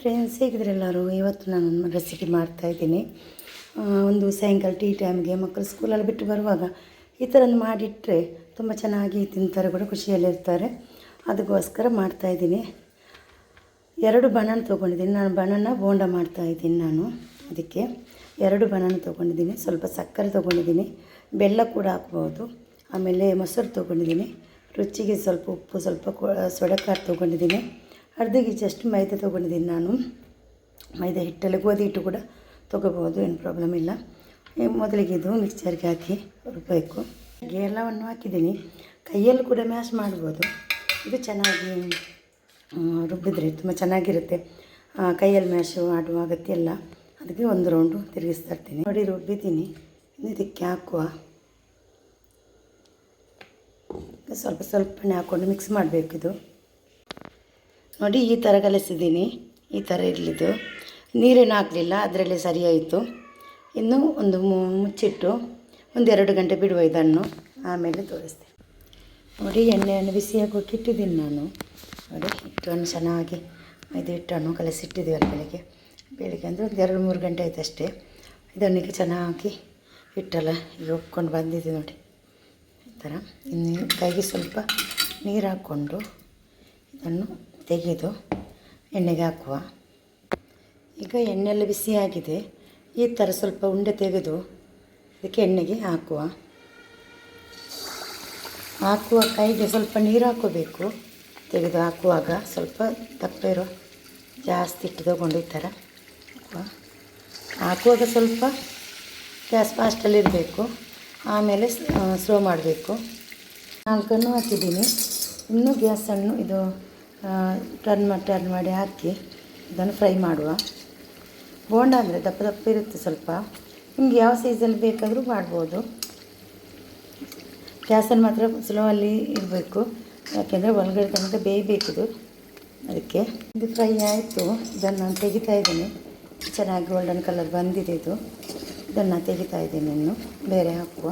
Friends ಹೇಗಿದ್ರೆ ಎಲ್ಲರೂ ಇವತ್ತು ನಾನು ರೆಸಿಪಿ ಮಾಡ್ತಾಯಿದ್ದೀನಿ ಒಂದು ಸಾಯಂಕಾಲ ಟೀ ಟೈಮ್ಗೆ ಮಕ್ಕಳು ಸ್ಕೂಲಲ್ಲಿ ಬಿಟ್ಟು ಬರುವಾಗ ಈ ಥರ ಮಾಡಿಟ್ಟರೆ ತುಂಬ ಚೆನ್ನಾಗಿ ತಿಂತಾರೆ, ಕೂಡ ಖುಷಿಯಲ್ಲಿರ್ತಾರೆ ಅದಕ್ಕೋಸ್ಕರ ಮಾಡ್ತಾಯಿದ್ದೀನಿ ಎರಡು ಬನಾನ ತೊಗೊಂಡಿದ್ದೀನಿ. ನಾನು ಬನಾನ ಬೋಂಡ ಮಾಡ್ತಾಯಿದ್ದೀನಿ ನಾನು. ಅದಕ್ಕೆ ಎರಡು ಬನಾನ ತೊಗೊಂಡಿದ್ದೀನಿ. ಸ್ವಲ್ಪ ಸಕ್ಕರೆ ತೊಗೊಂಡಿದ್ದೀನಿ. ಬೆಲ್ಲ ಕೂಡ ಹಾಕ್ಬೋದು. ಆಮೇಲೆ ಮೊಸರು ತೊಗೊಂಡಿದ್ದೀನಿ. ರುಚಿಗೆ ಸ್ವಲ್ಪ ಉಪ್ಪು, ಸ್ವಲ್ಪ ಸೊಡಕಾರು ತೊಗೊಂಡಿದ್ದೀನಿ. ಅರ್ಧ ಕೆ ಜಿ ಮೈದಾ ತೊಗೊಂಡಿದ್ದೀನಿ ನಾನು. ಮೈದಾ ಹಿಟ್ಟಲ್ಲಿ ಗೋಧಿ ಹಿಟ್ಟು ಕೂಡ ತೊಗೋಬೋದು, ಏನು ಪ್ರಾಬ್ಲಮ್ ಇಲ್ಲ. ಮೊದಲಿಗೆ ಇದು ಮಿಕ್ಸರ್ಗೆ ಹಾಕಿ ರುಬ್ಬಬೇಕು ಎಲ್ಲವನ್ನು ಹಾಕಿದ್ದೀನಿ. ಕೈಯಲ್ಲಿ ಕೂಡ ಮ್ಯಾಶ್ ಮಾಡ್ಬೋದು. ಇದು ಚೆನ್ನಾಗಿ ರುಬ್ಬಿದರೆ ತುಂಬ ಚೆನ್ನಾಗಿರುತ್ತೆ. ಕೈಯಲ್ಲಿ ಮ್ಯಾಶು ಆಡುವ ಅಗತ್ಯ ಇಲ್ಲ ಅದಕ್ಕೆ ಒಂದು ರೌಂಡು ತಿರುಗಿಸ್ತಾ ಇರ್ತೀನಿ. ನೋಡಿ, ರುಬ್ಬಿದ್ದೀನಿ. ಇದಕ್ಕೆ ಹಾಕುವ. ಸ್ವಲ್ಪ ಸ್ವಲ್ಪನೇ ಹಾಕ್ಕೊಂಡು ಮಿಕ್ಸ್ ಮಾಡಬೇಕಿದು. ನೋಡಿ ಈ ಥರ ಕಲಿಸಿದ್ದೀನಿ. ಈ ಥರ ಇರಲಿದ್ದು. ನೀರೇನು ಹಾಕಲಿಲ್ಲ, ಅದರಲ್ಲೇ ಸರಿಯಾಯಿತು. ಇನ್ನು ಒಂದು ಮುಚ್ಚಿಟ್ಟು ಒಂದೆರಡು ಗಂಟೆ ಬಿಡುವ ಇದನ್ನು ಆಮೇಲೆ ತೋರಿಸ್ತೀನಿ. ನೋಡಿ ಎಣ್ಣೆಯನ್ನು ಬಿಸಿ ಹಾಕೋಕೆ ಇಟ್ಟಿದ್ದೀನಿ ನಾನು. ನೋಡಿ ಹಿಟ್ಟನ್ನು ಚೆನ್ನಾಗಿ. ಇದು ಹಿಟ್ಟನ್ನು ಕಲಸಿಟ್ಟಿದ್ದೀವಲ್ಲ ಬೆಳಗ್ಗೆ. ಬೆಳಿಗ್ಗೆ ಅಂದರೆ ಒಂದು ಎರಡು ಮೂರು ಗಂಟೆ ಆಯ್ತು ಅಷ್ಟೇ. ಇದನ್ನಿಗೆ ಚೆನ್ನಾಗಿ ಹಿಟ್ಟಲ್ಲ ಈಗ ಒಪ್ಕೊಂಡು ಬಂದಿದೆ ನೋಡಿ. ಈ ಥರ ಇನ್ನು ಕೈಗೆ ಸ್ವಲ್ಪ ನೀರು ಹಾಕ್ಕೊಂಡು ಇದನ್ನು ತೆಗೆದು ಎಣ್ಣೆಗೆ ಹಾಕುವ. ಈಗ ಎಣ್ಣೆಲ್ಲ ಬಿಸಿಯಾಗಿದೆ ಈ ಥರ ಸ್ವಲ್ಪ ಉಂಡೆ ತೆಗೆದು ಅದಕ್ಕೆ ಎಣ್ಣೆಗೆ ಹಾಕುವ. ಹಾಕುವ ಕೈಗೆ ಸ್ವಲ್ಪ ನೀರು ಹಾಕೋಬೇಕು. ತೆಗೆದು ಹಾಕುವಾಗ ಸ್ವಲ್ಪ ದಪ್ಪ ಇರೋ ಜಾಸ್ತಿ ಇಟ್ಟು ತಗೊಂಡು ಈ ಥರ ಹಾಕುವ. ಹಾಕುವಾಗ ಸ್ವಲ್ಪ ಗ್ಯಾಸ್ ಫಾಸ್ಟಲ್ಲಿರಬೇಕು ಆಮೇಲೆ ಸ್ಲೋ ಮಾಡಬೇಕು. ನಾಲ್ಕನ್ನು ಹಾಕಿದ್ದೀನಿ. ಇನ್ನೂ ಗ್ಯಾಸನ್ನು ಇದು ಟರ್ನ್ ಮಾಡಿ ಟರ್ನ್ ಮಾಡಿ ಹಾಕಿ, ಇದನ್ನು ಫ್ರೈ ಮಾಡುವ. ಬೋಂಡ ಅಂದರೆ ದಪ್ಪ ದಪ್ಪ ಇರುತ್ತೆ ಸ್ವಲ್ಪ. ನಿಮ್ಗೆ ಯಾವ ಸೈಜಲ್ಲಿ ಬೇಕಾದರೂ ಮಾಡ್ಬೋದು. ಗ್ಯಾಸಲ್ಲಿ ಮಾತ್ರ ಸ್ಲೋ ಅಲ್ಲಿ ಇರಬೇಕು. ಯಾಕೆಂದರೆ ಒಳಗಡೆ ತನಕ ಬೇಯಬೇಕಿದು. ಅದಕ್ಕೆ ಇದು ಫ್ರೈ ಆಯಿತು. ಇದನ್ನು ನಾನು ತೆಗಿತಾ ಇದ್ದೀನಿ. ಚೆನ್ನಾಗಿ ಗೋಲ್ಡನ್ ಕಲರ್ ಬಂದಿದೆ ಇದು. ಇದನ್ನು ತೆಗಿತಾ ಇದ್ದೀನಿ ಇನ್ನು. ಬೇರೆ ಹಾಕುವ.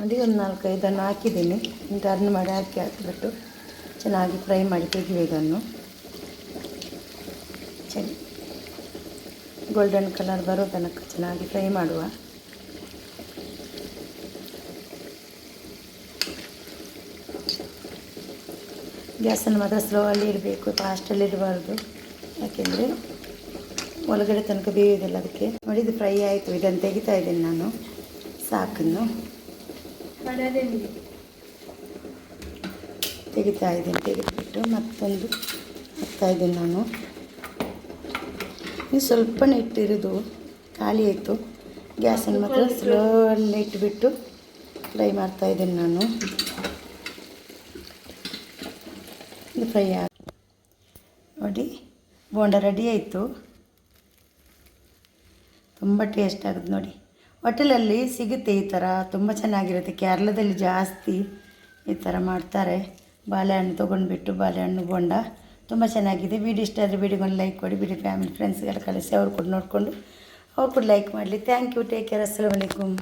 ನೋಡಿ ಒಂದು ನಾಲ್ಕೈದನ್ನು ಹಾಕಿದ್ದೀನಿ. ಟರ್ನ್ ಮಾಡಿ ಹಾಕಿ ಹಾಕಿಬಿಟ್ಟು. ಚೆನ್ನಾಗಿ ಫ್ರೈ ಮಾಡಿ ತೆಗೆಯುವ ಇದನ್ನು. ಸರಿ. ಗೋಲ್ಡನ್ ಕಲರ್ ಬರೋ ತನಕ ಚೆನ್ನಾಗಿ ಫ್ರೈ ಮಾಡುವ. ಗ್ಯಾಸನ್ನು ಮಾತ್ರ ಸ್ಲೋ ಅಲ್ಲಿ ಇಡಬೇಕು ಫಾಸ್ಟಲ್ಲಿ ಇಡಬಾರ್ದು. ಯಾಕೆಂದರೆ ಒಳಗಡೆ ತನಕ ಬೇಯೋದಿಲ್ಲ ಅದಕ್ಕೆ. ನೋಡಿ, ಇದು ಫ್ರೈ ಆಯಿತು. ಇದನ್ನು ತೆಗಿತಾ ಇದ್ದೀನಿ ನಾನು. ಸಾಕನ್ನು. ತೆಗಿತಾ ಇದ್ದೀನಿ ತೆಗೆದುಬಿಟ್ಟು ಮತ್ತೊಂದು ಹಾಕ್ತಾ ಇದ್ದೀನಿ ನಾನು. ಇದು ಸ್ವಲ್ಪನೇ ಇಟ್ಟಿರೋದು ಖಾಲಿ ಆಯಿತು. ಗ್ಯಾಸನ್ನು ಮಾತ್ರ ಸ್ಲೋ ಅಲ್ಲಿ ಇಟ್ಬಿಟ್ಟು ಫ್ರೈ ಮಾಡ್ತಾ ಇದ್ದೀನಿ ನಾನು. ಇದು ಫ್ರೈ ಆಗಿ ನೋಡಿ ಬೋಂಡ ರೆಡಿ ಆಯಿತು. ತುಂಬ ಟೇಸ್ಟ್ ಆಗುತ್ತೆ ನೋಡಿ. ಹೋಟೆಲಲ್ಲಿ ಸಿಗುತ್ತೆ ಈ ಥರ. ತುಂಬ ಚೆನ್ನಾಗಿರುತ್ತೆ. ಕೇರಳದಲ್ಲಿ ಜಾಸ್ತಿ ಈ ಥರ ಮಾಡ್ತಾರೆ. ಬಾಳೆಹಣ್ಣು ತೊಗೊಂಡ್ಬಿಟ್ಟು ಬಾಳೆಹಣ್ಣು ಬೋಂಡ. ತುಂಬ ಚೆನ್ನಾಗಿದೆ. ವಿಡಿಯೋ ಇಷ್ಟ ಆದರೆ ವಿಡಿಯೋಗೊಂದು ಲೈಕ್ ಕೊಡಿ, ಬಿಡಿ ಫ್ಯಾಮಿಲಿ ಫ್ರೆಂಡ್ಸ್ಗೆಲ್ಲ ಕಳಿಸಿ. ಅವ್ರು ಕೂಡ ನೋಡಿಕೊಂಡು, ಅವ್ರು ಕೂಡ ಲೈಕ್ ಮಾಡಲಿ. ಥ್ಯಾಂಕ್ ಯು ಟೇಕ್ ಕೇರ್ ಅಸ್ಸಲಾಮ್ ವಲೈಕುಮ್